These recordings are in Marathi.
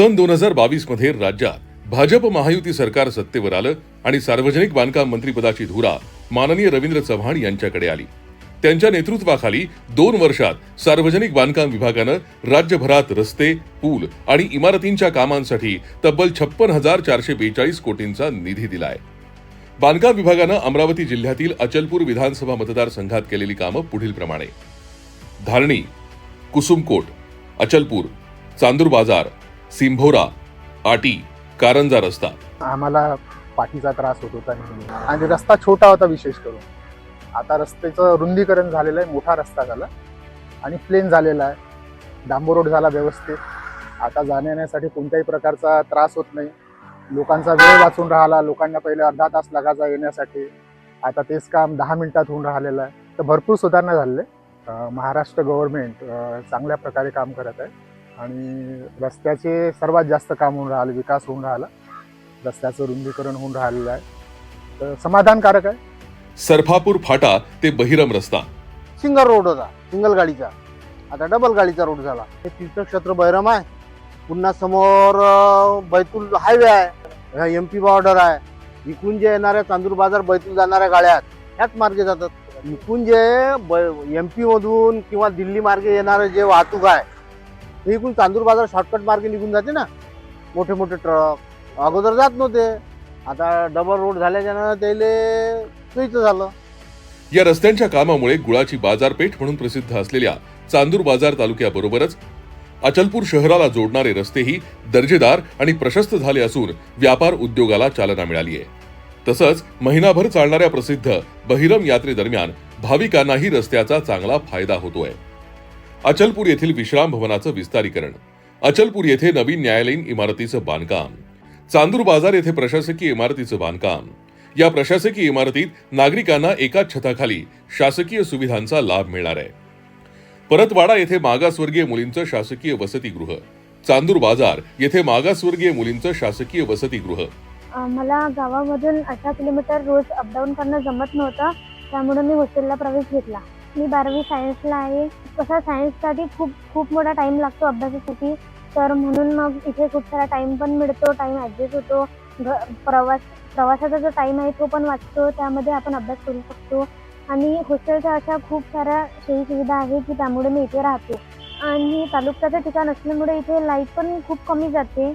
सन दोन हजार बावीसमध्ये राज्यात भाजप महायुती सरकार सत्तेवर आलं आणि सार्वजनिक बांधकाम मंत्रीपदाची धुरा माननीय रवींद्र चव्हाण यांच्याकडे आली. त्यांच्या नेतृत्वाखाली दोन वर्षात सार्वजनिक बांधकाम विभागानं राज्यभरात रस्ते पूल आणि इमारतींच्या कामांसाठी तब्बल छप्पन हजार चारशे बेचाळीस कोटींचा निधी दिलाय. बांधकाम विभागानं अमरावती जिल्ह्यातील अचलपूर विधानसभा मतदारसंघात केलेली कामं पुढील प्रमाणे. धारणी कुसुमकोट अचलपूर चांदूर बाजार सिंभोरा आटी कारंजा रस्ता. आम्हाला पाठीचा त्रास होत होता नेहमी. आणि रस्ता छोटा होता विशेष करून. आता रस्त्याचं रुंदीकरण झालेलं आहे मोठा रस्ता झाला. आणि प्लेन झालेला आहे. डांबो रोड झाला व्यवस्थित. आता जाण्यासाठी कोणत्याही प्रकारचा त्रास होत नाही. लोकांचा वेळ वाचून राहिला. लोकांना पहिले अर्धा तास लागायचा येण्यासाठी. आता तेच काम दहा मिनिटात होऊन राहिलेलं आहे. तर भरपूर सुधारणा झालेली आहे महाराष्ट्र गव्हर्नमेंट चांगल्या प्रकारे काम करत आहे. आणि रस्त्याचे सर्वात जास्त काम होऊन राहिलं विकास होऊन राहिला. रस्त्याचं रुंदीकरण होऊन राहिलेलं आहे. तर समाधानकारक आहे. सरफापूर फाटा ते बहिरम रस्ता. सिंगल रोड होता सिंगल गाडीचा. आता डबल गाडीचा रोड झाला. हे तीर्थक्षेत्र बैरम आहे. पुन्हा समोर बैतूल हायवे आहे. एम पी बॉर्डर आहे. इकडून जे येणाऱ्या चांदूर बाजार बैतूल जाणाऱ्या गाड्या आहेत ह्याच मार्गे जातात. इकडून जे एम पी मधून किंवा दिल्ली मार्गे येणारे जे वाहतूक आहे हे इकडून चांदूर बाजार शॉर्टकट मार्गे निघून जाते ना. मोठे मोठे ट्रक अगोदर जात नव्हते. आता डबल रोड झाल्याच्यानं त्याले सोयीचं झालं. या रस्त्यांच्या कामामुळे गुळाची बाजारपेठ म्हणून प्रसिद्ध असलेल्या चांदूर बाजार तालुक्याबरोबरच अचलपूर शहराला जोडणारे रस्तेही दर्जेदार आणि प्रशस्त झाले असून व्यापार उद्योगाला चालना मिळाली आहे. तसंच महिनाभर चालणाऱ्या प्रसिद्ध बहिरम यात्रेदरम्यान भाविकांनाही रस्त्याचा चांगला फायदा होतोय. अचलपूर येथील विश्राम भवनाचं विस्तारीकरण. अचलपूर येथे नवीन न्यायालयीन इमारतीचं बांधकाम. चांदूर बाजार येथे प्रशासकीय इमारतीचं बांधकाम. या प्रशासकीय इमारतीत नागरिकांना एकाच छताखाली शासकीय सुविधांचा लाभ मिळणार आहे. परतवाडा येथे मागासवर्गीय मुलींचं शासकीय वसतिगृह. चांदूर बाजार येथे मागासवर्गीय मुलींचं शासकीय वसतिगृह. मला गावामधून अठरा किलोमीटर रोज अपडाऊन करणं जमत नव्हतं त्यामुळे मी हॉस्टेलला प्रवेश घेतला. मी बारावी सायन्सला आहे. तसा सायन्ससाठी खूप खूप मोठा टाईम लागतो अभ्यासासाठी. तर म्हणून मग इथे खूप सारा टाईम पण मिळतो टाईम ॲडजस्ट होतो. घ प्रवास प्रवासाचा जो टाईम आहे तो पण वाचतो. त्यामध्ये आपण अभ्यास करू शकतो. आणि हॉस्टेलच्या अशा खूप साऱ्या सोयी सुविधा आहे की त्यामुळे मी इथे राहते. आणि तालुक्याचं ठिकाण असल्यामुळे इथे लाइट पण खूप कमी जाते.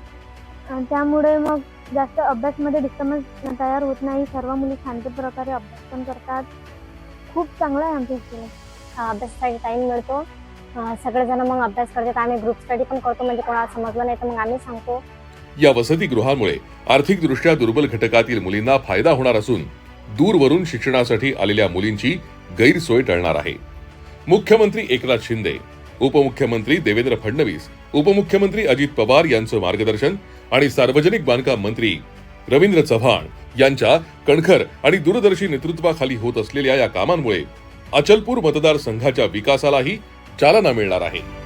त्यामुळे मग जास्त अभ्यासमध्ये डिस्टर्बन्स तयार होत नाही. सर्व मुली शांत प्रकारे अभ्यास पण करतात. खूप चांगलं आहे आमच्या हॉस्टेल अभ्यासासाठी टाईम मिळतो. सगळेजण मग अभ्यास करतात. आम्ही ग्रुप स्टडी पण करतो. म्हणजे कोणाला समजलं नाही तर मग आम्ही सांगतो. या वसतिगृहामुळे आर्थिकदृष्ट्या दुर्बल घटकातील मुलींना फायदा होणार असून दूरवरून शिक्षणासाठी आलेल्या मुलींची गैरसोय टळणार आहे. मुख्यमंत्री एकनाथ शिंदे उपमुख्यमंत्री देवेंद्र फडणवीस उपमुख्यमंत्री अजित पवार यांचं मार्गदर्शन आणि सार्वजनिक बांधकाम मंत्री रवींद्र चव्हाण यांच्या कणखर आणि दूरदर्शी नेतृत्वाखाली होत असलेल्या या कामांमुळे अचलपूर मतदारसंघाच्या विकासालाही चालना मिळणार आहे.